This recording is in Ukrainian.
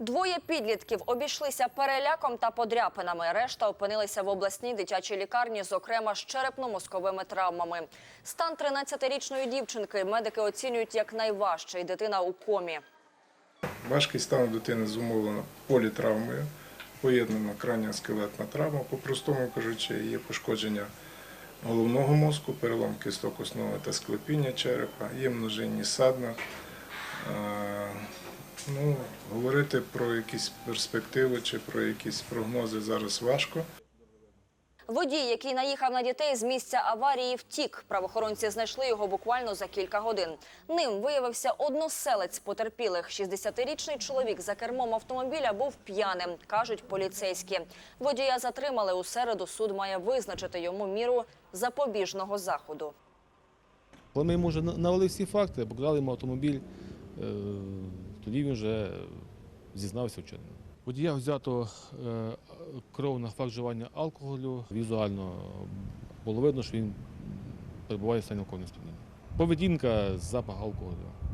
Двоє підлітків обійшлися переляком та подряпинами. Решта опинилися в обласній дитячій лікарні, зокрема з черепно-мозковими травмами. Стан 13-річної дівчинки медики оцінюють як найважчий. Дитина у комі. Важкий стан дитини зумовлено політравмою, поєднана крайня скелетна травма, по-простому кажучи, є пошкодження головного мозку, перелом кісток основи та склепіння черепа, є множинні садна. Ну, говорити про якісь перспективи чи про якісь прогнози зараз важко. Водій, який наїхав на дітей з місця аварії, втік. Правоохоронці знайшли його буквально за кілька годин. Ним виявився односелець потерпілих. 60-річний чоловік за кермом автомобіля був п'яним, кажуть поліцейські. Водія затримали у середу. Суд має визначити йому міру запобіжного заходу. Коли ми йому вже навели всі факти, показали йому автомобіль, е, тоді він вже зізнався в вчиненому. Водія взято е, кров на факт вживання алкоголю. Візуально було видно, що він перебуває в стані алкогольного сп'яніння. Поведінка, запах алкоголю.